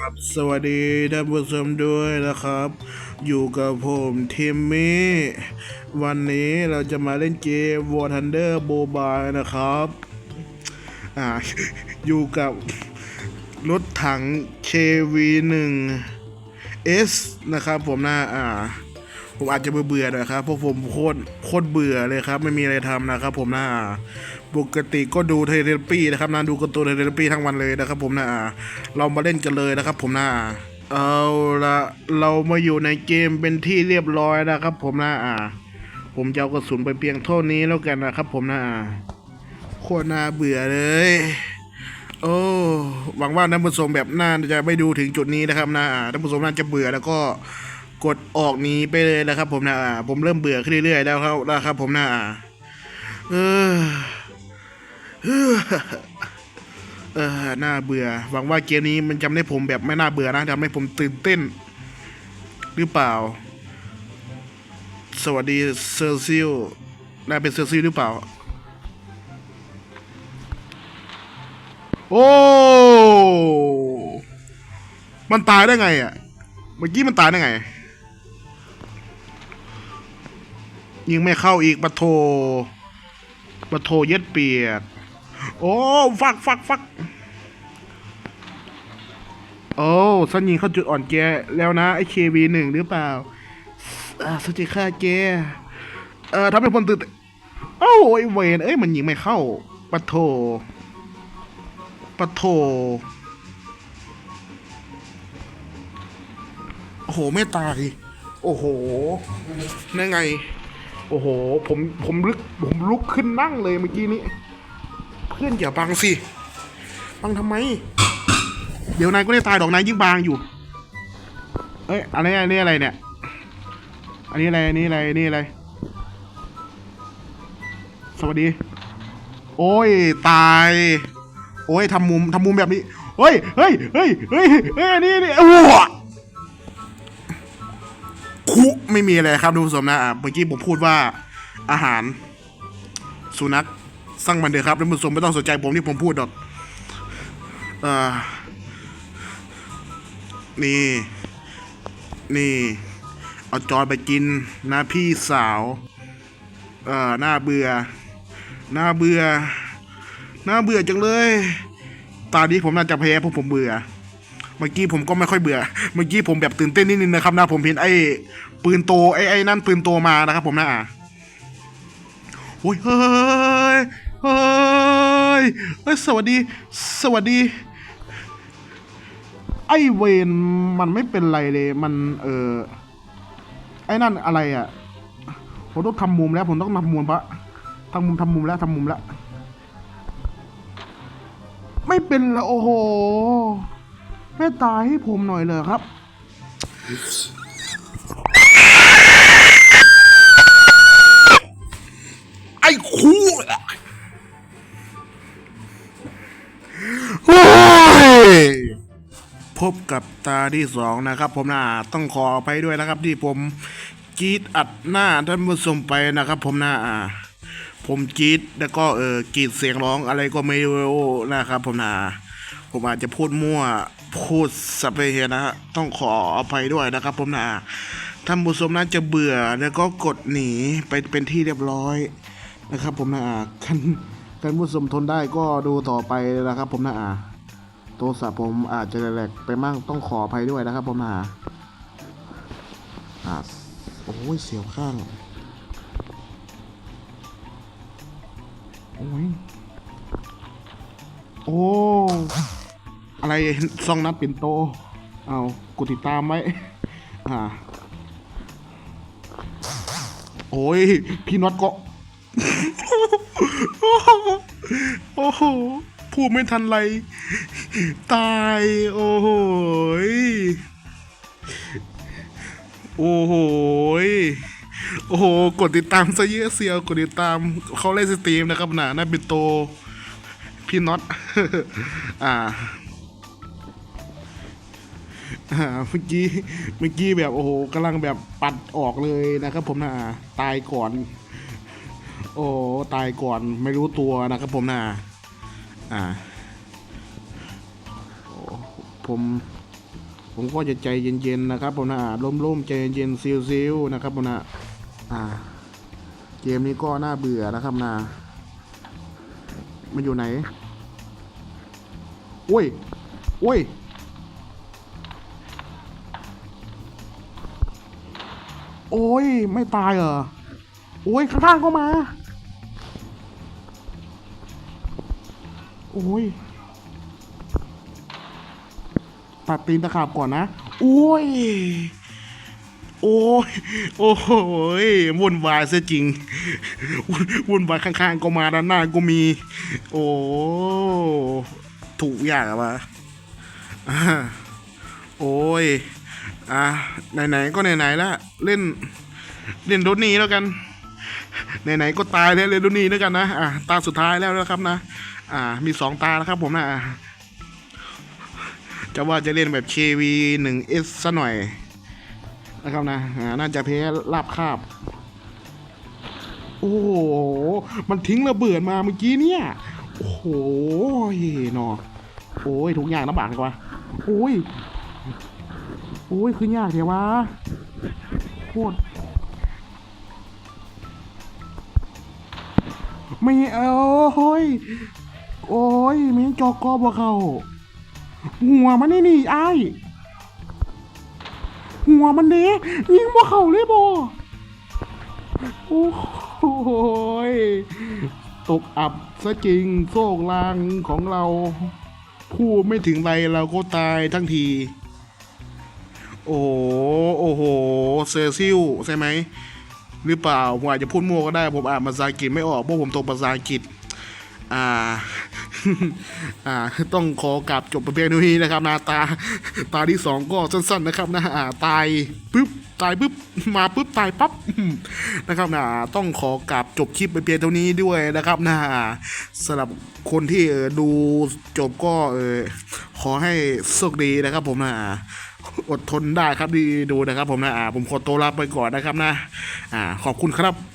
ครับสวัสดีท่านผู้ชมด้วยนะครับ อยู่กับผมทิมมี่วันนี้เราจะมาเล่นเกม War Thunder Mobile นะครับอ่าอยู่กับรถถัง KV1 S นะครับผมนะอ่า ผมอาจจะเบื่อๆหน่อยครับเพราะผมโคตรโคตรเบื่อเลยครับ ไม่มีอะไรทำนะครับผมนะ ปกติก็ดูเทเลปี้นะครับนะดูการ์ตูนเทเลปี้ทั้งวันเลยนะครับ ผมนะเรามาเล่นกันเลยนะครับ ผมนะเอาละเรามาอยู่ในเกมเป็นที่เรียบร้อยนะครับ ผมนะอ่า ผมจะเอากระสุนไปเพียงเท่านี้แล้วกันนะครับ ผมนะอ่าโคตรน่าเบื่อเลย โอ้หวังว่าท่านผู้ชมแบบน่าจะไม่ดูถึงจุดนี้นะครับนะอ่าท่านผู้ชมน่าจะเบื่อแล้วก็กดออกหนี้ไปเลยนะครับ ผมนะอ่าผมเริ่มเบื่อขึ้นเรื่อยๆแล้วครับนะครับ ผมนะอ่าเออ เออน่าเบื่อ หวังว่าเกมนี้มันจำได้ผมแบบไม่น่าเบื่อนะทำให้ผมตื่นเต้น หรือเปล่า สวัสดีเซอร์ซิลนาเป็นเซอร์ซิลหรือเปล่า โอ้ มันตายได้ไงอะ เมื่อกี้มันตายได้ไง ยิงไม่เข้าอีกปะโทปะโทเย็ดเปียก โอ้ฟักฟักฟักโอ้สันยิงเข้าจุดอ่อนแกแล้วนะไอเควีหนึ่งหรือเปล่าอ่าสจิค่าแกเอ่อทำให้คนตื่นโอ้ยเวนเอ้ยมันยิงไม่เข้าปะโทปะโถโอ้โหไม่ตาย โอ้โหนั่นไง โอ้โห ผม ผมลุก ผมลุกขึ้นนั่งเลยเมื่อกี้นี้ พื่อนอย่าบังสิบังทำไม เดี๋ยวนายก็ได้ตายดอกนายยิ่งบางอยู่ เอ้ยอะไรอันนี้อะไรเนี่ย อันนี้อะไรอันนี้อะไรอันนี้อะไร สวัสดี โอ้ยตาย โอ้ยทำมุมทำมุมแบบนี้เฮ้ยเฮ้ยเฮ้ยเฮ้ยเฮ้ยอันนี่นี่อ้วคุไม่มีอะไรครับทุกผู้ชมนะเมื่อกี้ผมพูดว่าอาหาร สุนัข สั่งมันเถอะครับท่านผู้ชมไม่ต้องสนใจผมที่ผมพูดหรอกนี่ นี่ เอาจอยไปกินนะพี่สาว เอ่อหน้าเบื่อ หน้าเบื่อ หน่าเบื่อจังเลยตอนนี้ผมน่าจะแพ้เพราะผมเบื่อ เมื่อกี้ผมก็ไม่ค่อยเบื่อ เมื่อกี้ผมแบบตื่นเต้นนิดนึงนะครับนะผมเห็นไอ้ปืนโตไอ้ไอ้นั่นปืนโตมานะครับผมนะอะโอ้ยเฮ้ย เฮ้ยเฮ้ย สวัสดี สวัสดี ไอเวนมันไม่เป็นไรเลย มันเออไอ้นั่นอะไรอะ ผมต้องทำมุมแล้ว ผมต้องทำมุมปะทำมุมทำมุมแล้วทำมุมแล้ว ไม่เป็นละโอ้โหไม่ตายให้ผมหน่อยเลยครับไอ้คู่ พบกับตาที่สองนะครับ ผมนะต้องขอไปด้วยนะครับ ที่ผมกรีดอัดหน้าท่านผู้ชมไปนะครับ ผมนะอ่าผมกรีดแล้วก็เออกรีดเสียงร้องอะไรก็ไม่รู้นะครับ ผมนะผมอาจจะพูดมั่วพูดสัพเพเหนะฮะต้องขออภัยด้วยนะครับ ผมนะท่านผู้ชมน่าจะเบื่อแล้วก็กดหนีไปเป็นที่เรียบร้อยนะครับ ผมนะท่านท่านผู้ชมทนได้ก็ดูต่อไปนะครับ ผมนะ โทรศัพท์ผมอาจจะแหลกไปมั่งต้องขออภัยด้วยนะครับผมนะอ่าโอ้ยเสียวข้างโอ้ยโอ้ อะไรซองนัดเป็นโต เอากูติดตามไว้อ่าโอ้ย พี่น็อตก็ โอ้โห พูดไม่ทันไร ตาย โอ้โหโอ้โหโอ้โห กดติดตามซะเยอะเซียว กดติดตามเขาเล่นสตรีมนะครับหนาหน้าเป็นโต พี่น็อต อ่า อ่า เมื่อกี้ เมื่อกี้แบบ โอ้โหกำลังแบบปัดออกเลยนะครับผมนะอ่าตายก่อน โอ้ ตายก่อนไม่รู้ตัวนะครับผมนะ อ่าผมผมก็จะใจเย็นๆนะครับผมนะอ่าร่มๆใจเย็นๆซิลๆนะครับผมนะอ่า เกมนี้ก็น่าเบื่อนะครับนะมันอยู่ไหนโอ้ยโอ้ยโอ้ย ไม่ตายเหรอ โอ้ย ข้างๆก็มา อ้ย ตัดตีนตะขาบก่อนนะโอ้ย โอ้ย โอ้โหยวุ่นวายซะจริง วุ่นวายข้างๆก็มาด้านหน้าก็มี โอ้ ถูกอย่างอะวะอ่าโอ้ย อะ ไหนๆ ก็ไหนๆแล้วเล่น เล่นรถนี้แล้วกัน ไหนๆ ก็ตายแล้วเล่นรถนี้แล้วกันนะ อะ ตาสุดท้ายแล้วนะครับนะ อ่า มีสองตาแล้วครับผมนะจะว่าจะเล่นแบบ KV 1 S ซะหน่อยนะครับนะอ่าน่าจะแพ้ลาบคาบ โอ้โห มันทิ้งระเบิดมาเมื่อกี้เนี่ย โอ้โหหนอโอ้ยทุกอย่างลำบากเลยว่ะโอ้ย โอ้ย คือยากเดี๋ยววะโคตรไม่เอาโอ้ย โอ้ยแม่งจอกกอบวเขาหัวมันนี่นี่ไอ้หัวมันเด้ยิงบ่เขาเลยบ่โอ้โหยตกอับซะจริงโชคลางของเราพูดไม่ถึงไรเราก็ตายทั้งที โอ้โหโอ้โหเซอร์ซิลใช่ไหม หรือเปล่าผมอาจจะพูดมั่วก็ได้ผมอ่านภาษาอังกฤษไม่ออกเพราะผมตกภาษาอังกฤษ อ่าอ่าต้องขอกลับจบประเภทนี้นะครับนาตาตาที่สองก็สั้นๆนะครับนะอ่าตายปุ๊บตายปุ๊บมาปุ๊บตายปั๊บนะครับนะต้องขอกลับจบคลิปไปเพียงเท่านี้ด้วยนะครับนะสำหรับคนที่ดูจบก็เออขอให้โชคดีนะครับผมนะอดทนได้ครับที่ดูนะครับผมนะอ่าผมขอตัวลาไปก่อนนะครับนะอ่าขอบคุณครับ